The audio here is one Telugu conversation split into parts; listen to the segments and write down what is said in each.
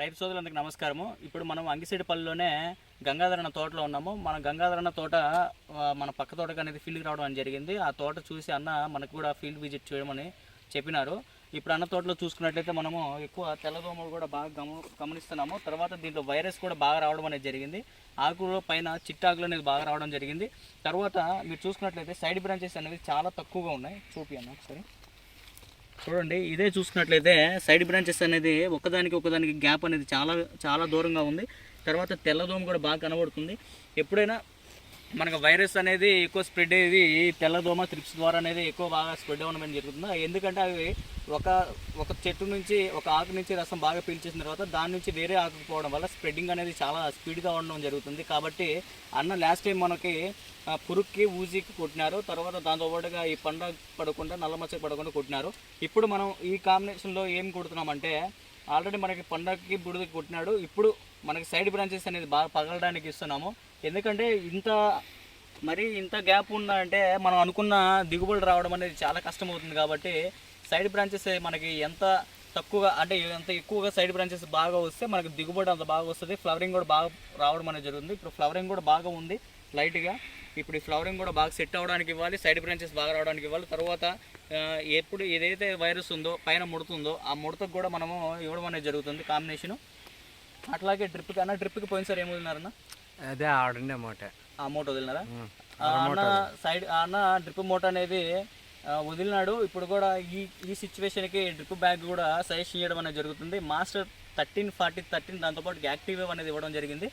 రైతు సోదరులందరికీ నమస్కారము. ఇప్పుడు మనం అంగిసేటిపల్లిలోనే గంగాధరణ తోటలో ఉన్నాము. మన గంగాధరణ తోట మన పక్క తోటకు అనేది ఫీల్డ్కి రావడం అని జరిగింది. ఆ తోట చూసి అన్న మనకు కూడా ఫీల్డ్ విజిట్ చేయమని చెప్పినారు. ఇప్పుడు అన్న తోటలో చూసుకున్నట్లయితే మనము ఎక్కువ తెల్లదోమలు కూడా బాగా గమ గమనిస్తున్నాము. తర్వాత దీంట్లో వైరస్ కూడా బాగా రావడం అనేది జరిగింది. ఆకులో పైన చిట్టాకులు అనేది బాగా రావడం జరిగింది. తర్వాత మీరు చూసుకున్నట్లయితే సైడ్ బ్రాంచెస్ అనేవి చాలా తక్కువగా ఉన్నాయి. చూపి అన్న ఒకసారి. చూడండి ఇదే చూసుకున్నట్లయితే సైడ్ బ్రాంచెస్ అనేది ఒకదానికి ఒకదానికి గ్యాప్ అనేది చాలా చాలా దూరంగా ఉంది. తర్వాత తెల్లదోమ కూడా బాగా కనబడుతుంది. ఎప్పుడైనా మనకు వైరస్ అనేది ఎక్కువ స్ప్రెడ్ అయ్యేది ఈ తెల్లదోమ త్రిప్స్ ద్వారా అనేది ఎక్కువ బాగా స్ప్రెడ్ అవ్వడం అనేది జరుగుతుంది. ఎందుకంటే అవి ఒక ఒక చెట్టు నుంచి ఒక ఆకు నుంచి రసం బాగా పీల్చేసిన తర్వాత దాని నుంచి వేరే ఆకుకు పోవడం వల్ల స్ప్రెడ్డింగ్ అనేది చాలా స్పీడ్గా ఉండడం జరుగుతుంది. కాబట్టి అన్న లాస్ట్ టైం మనకి పురుక్కి పురుగుకి ఊజికి కొట్టినారు. తర్వాత దాంతోపాటుగా ఈ పండ పడకుండా నల్ల మచ్చ పడకుండా కొట్టినారు. ఇప్పుడు మనం ఈ కాంబినేషన్లో ఏం కొడుతున్నామంటే ఆల్రెడీ మనకి పండగకి బుడిదకి కొట్టినాడు. ఇప్పుడు మనకి సైడ్ బ్రాంచెస్ అనేది బాగా పగలడానికి ఇస్తున్నాము. ఎందుకంటే ఇంత మరి ఇంత గ్యాప్ ఉందంటే మనం అనుకున్న దిగుబడి రావడం అనేది చాలా కష్టమవుతుంది కాబట్టి సైడ్ బ్రాంచెస్ మనకి ఎంత తక్కువగా అంటే ఎంత ఎక్కువగా సైడ్ బ్రాంచెస్ బాగా వస్తే మనకి దిగుబడి అంత బాగా వస్తుంది. ఫ్లవరింగ్ కూడా బాగా రావడం అనేది జరుగుతుంది. ఇప్పుడు ఫ్లవరింగ్ కూడా బాగా ఉంది లైట్గా. ఇప్పుడు ఈ ఫ్లవరింగ్ కూడా బాగా సెట్ అవ్వడానికి ఇవ్వాలి సైడ్ బ్రాంచెస్ బాగా రావడానికి ఇవ్వాలి. తర్వాత ఎప్పుడు ఏదైతే వైరస్ ఉందో పైన ముడుతుందో ఆ ముడతకు కూడా మనము ఇవ్వడం అనేది జరుగుతుంది కాంబినేషను. అట్లాగే డ్రిప్కి అన్న డ్రిప్కి పోయినసారి సార్ ఏమవుతున్నారన్నా అదే ఆడండి ఆ మూట వదిలినారా? అన్న సైడ్ అన్న డ్రిప్ మూట అనేది వదిలినాడు. ఇప్పుడు కూడా ఈ ఈ సిచ్యువేషన్కి డ్రిప్ బ్యాగ్ కూడా సజెషన్ చేయడం అనేది జరుగుతుంది. మాస్టర్ థర్టీన్ ఫార్టీ థర్టీన్ దాంతోపాటు యాక్టివ్ అనేది ఇవ్వడం జరిగింది.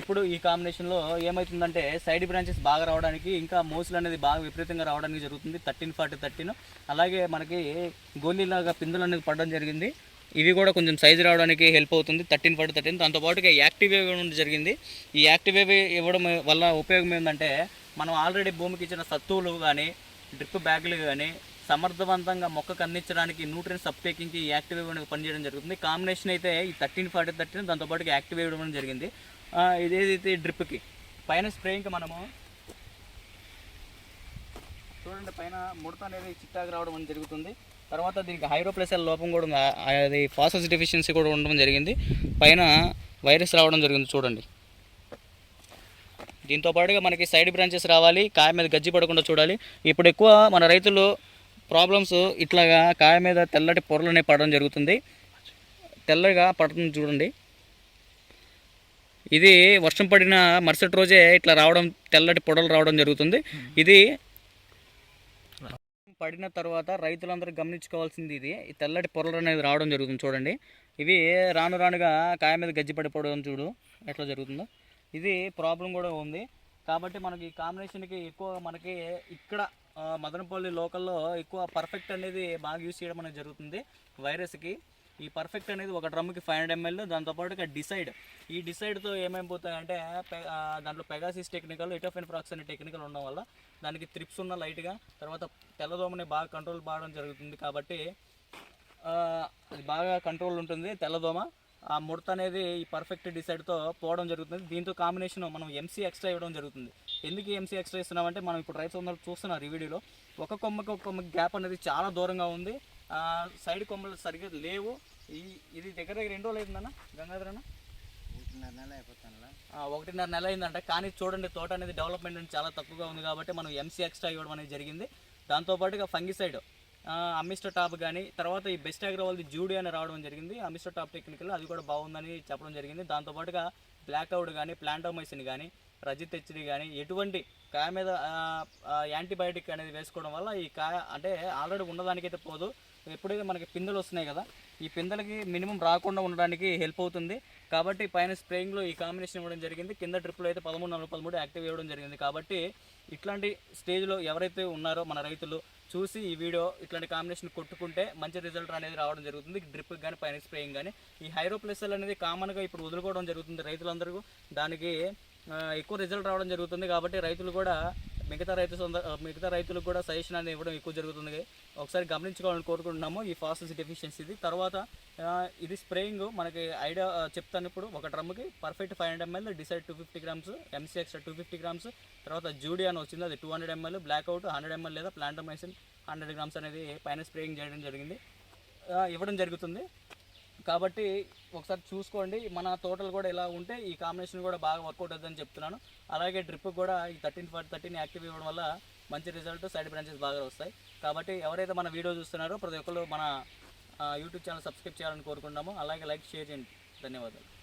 ఇప్పుడు ఈ కాంబినేషన్లో ఏమవుతుందంటే సైడ్ బ్రాంచెస్ బాగా రావడానికి ఇంకా మోసులు అనేది బాగా విపరీతంగా రావడానికి జరుగుతుంది. Thirteen forty thirteen. అలాగే మనకి గోళీలాగా పిందులు అనేది పడడం జరిగింది. ఇవి కూడా కొంచెం సైజు రావడానికి హెల్ప్ అవుతుంది. థర్టీన్ ఫార్టీ థర్టీన్ దాంతోపాటుగా యాక్టివ్ వేవ్ ఇవ్వడం జరిగింది. ఈ యాక్టివ్ వేవ్ ఇవ్వడం వల్ల ఉపయోగం ఏంటంటే మనం ఆల్రెడీ భూమికి ఇచ్చిన సత్తువులు కానీ డ్రిప్ బ్యాగులు కానీ సమర్థవంతంగా మొక్కకు అందించడానికి న్యూట్రియన్స్ సప్టేకింగ్కి ఈ యాక్టివ్ ఇవ్వడానికి పనిచేయడం జరుగుతుంది. కాంబినేషన్ అయితే ఈ థర్టీన్ ఫార్టీ థర్టీన్ దాంతోపాటుగా యాక్టివ్ ఇవ్వడం జరిగింది. ఇదేదైతే డ్రిప్కి పైన స్ప్రేయింగ్కి మనము చూడండి పైన ముడత అనేది చిట్టాగా రావడం జరుగుతుంది. తర్వాత దీనికి హైడ్రోప్లెసల్ లోపం కూడా అది ఫాసస్ డెఫిషియన్సీ కూడా ఉండడం జరిగింది. పైన వైరస్ రావడం జరిగింది. చూడండి. దీంతో పాటుగా మనకి సైడ్ బ్రాంచెస్ రావాలి. కాయ మీద గజ్జి పడకుండా చూడాలి. ఇప్పుడు ఎక్కువ మన రైతులు ప్రాబ్లమ్స్ ఇట్లాగా కాయ మీద తెల్లటి పొరలు అనేవి పడడం జరుగుతుంది. తెల్లగా పడుతుంది చూడండి. ఇది వర్షం పడిన మరుసటి రోజే ఇట్లా రావడం తెల్లటి పొడలు రావడం జరుగుతుంది. ఇది పడిన తర్వాత రైతులందరూ గమనించుకోవాల్సింది ఇది. ఈ తెల్లటి పొరలు అనేది రావడం జరుగుతుంది చూడండి. ఇవి రాను రానుగా కాయ మీద గజ్జి పడిపోవడం చూడు. ఎట్లా జరుగుతుందో. ఇది ప్రాబ్లం కూడా ఉంది. కాబట్టి మనకి ఈ కాంబినేషన్కి ఎక్కువ మనకి ఇక్కడ మదనపల్లి లోకల్లో ఎక్కువ పర్ఫెక్ట్ అనేది బాగా యూస్ చేయడం అనేది జరుగుతుంది. వైరస్కి. ఈ పర్ఫెక్ట్ అనేది ఒక డ్రమ్కి ఫైవ్ హండ్రెడ్ ఎంఎల్ దాంతోపాటుగా డిసైడ్ ఈ డిసైడ్తో ఏమైపోతాయంటే పె- దాంట్లో పెగాసిస్ టెక్నికల్ ఇటోఫెన్ ఫ్రాక్స్ అనే టెక్నికల్ ఉండడం వల్ల దానికి త్రిప్స్ ఉన్న లైట్గా తర్వాత తెల్లదోమని బాగా కంట్రోల్ బాగడం జరుగుతుంది కాబట్టి అది బాగా కంట్రోల్ ఉంటుంది తెల్లదోమ. ఆ ముడత అనేది ఈ పర్ఫెక్ట్ డిసైడ్తో పోవడం జరుగుతుంది. దీంతో కాంబినేషన్ మనం ఎంసీ ఎక్స్ట్రా ఇవ్వడం జరుగుతుంది. ఎందుకు ఎంసీ ఎక్స్ట్రా ఇస్తున్నామంటే మనం ఇప్పుడు రైతు అందరూ చూస్తున్నారు ఈ వీడియోలో. ఒక కొమ్మకి ఒక కొమ్మకి గ్యాప్ అనేది చాలా దూరంగా ఉంది. సైడ్ కొమ్మలు సరిగ్గా లేవు. ఈ ఇది దగ్గర దగ్గర రెండు రోజులు అయిందన్న గంగాధర్ అన్న? ఒకటిన్నర నెల అయిపోతాను ఆ, ఒకటిన్నర నెల అయిందంట. కానీ చూడండి తోట అనేది డెవలప్మెంట్ అనేది చాలా తక్కువగా ఉంది కాబట్టి మనం ఎంసీ ఎక్స్ట్రా ఇవ్వడం అనేది జరిగింది. దాంతోపాటుగా ఫంగిసైడ్ అమిస్టర్ టాప్ కానీ తర్వాత ఈ బెస్ట్ అగ్రో వాళ్ళది జూడి అని రావడం జరిగింది. అమిస్టర్ టాప్ టెక్నికల్ అది కూడా బాగుందని చెప్పడం జరిగింది. దాంతోపాటుగా బ్లాక్ అవుట్ కానీ ప్లాంటోమైసిన్ కానీ రజిత్ హెచ్డి కానీ ఎటువంటి కాయ మీద యాంటీబయాటిక్ అనేది వేసుకోవడం వల్ల ఈ కాయ అంటే ఆల్రెడీ ఉన్నదానికైతే పోదు. ఎప్పుడైతే మనకి పిందెలు వస్తున్నాయి కదా ఈ పిందెలకి మినిమం రాకుండా ఉండడానికి హెల్ప్ అవుతుంది. కాబట్టి పైన స్ప్రేయింగ్లో ఈ కాంబినేషన్ ఇవ్వడం జరిగింది. కింద ట్రిప్లో అయితే పదమూడు నాలుగు పదమూడు యాక్టివ్ ఇవ్వడం జరిగింది. కాబట్టి ఇట్లాంటి స్టేజ్లో ఎవరైతే ఉన్నారో మన రైతులు చూసి ఈ వీడియో ఇట్లాంటి కాంబినేషన్ కొట్టుకుంటే మంచి రిజల్ట్ అనేది రావడం జరుగుతుంది. డ్రిప్ కానీ పైన స్ప్రేయింగ్ కానీ ఈ హైరోప్లెసల్ అనేది కామన్గా ఇప్పుడు వదులుకోవడం జరుగుతుంది రైతులందరూ. దానికి ఎక్కువ రిజల్ట్ రావడం జరుగుతుంది. కాబట్టి రైతులు కూడా మిగతా రైతు మిగతా రైతులకు కూడా సజెషన్ అనేది ఇవ్వడం ఎక్కువ జరుగుతుంది. ఒకసారి గమనించుకోవాలని కోరుకుంటున్నాము ఈ ఫాస్టెస్ డెఫిషియన్సీ ఇది తర్వాత ఇది స్ప్రేయింగ్ మనకి ఐడియా చెప్తాను ఇప్పుడు. ఒక డ్రమ్కి perfect five hundred ML decide two fifty grams MC extra two fifty grams తర్వాత జూడి అని వచ్చింది అది two hundred ML black out hundred ML లేదా ప్లాంటమైసిన్ హండ్రెడ్ గ్రామ్స్ అనేది పైన స్ప్రేయింగ్ చేయడం జరిగింది. ఇవ్వడం జరుగుతుంది. కాబట్టి ఒకసారి చూసుకోండి. మన తోటలు కూడా ఇలా ఉంటే ఈ కాంబినేషన్ కూడా బాగా వర్కౌట్ అవుతుందని చెప్తున్నాను. అలాగే డ్రిప్ కూడా ఈ థర్టీన్ ఫార్ థర్టీన్ యాక్టివ్ ఇవ్వడం వల్ల మంచి రిజల్ట్ సైడ్ బ్రాంచెస్ బాగా వస్తాయి. కాబట్టి ఎవరైతే మన వీడియో చూస్తున్నారో ప్రతి ఒక్కరు మన యూట్యూబ్ ఛానల్ సబ్స్క్రైబ్ చేయాలని కోరుకుంటున్నాము. అలాగే లైక్ షేర్ చేయండి. ధన్యవాదాలు.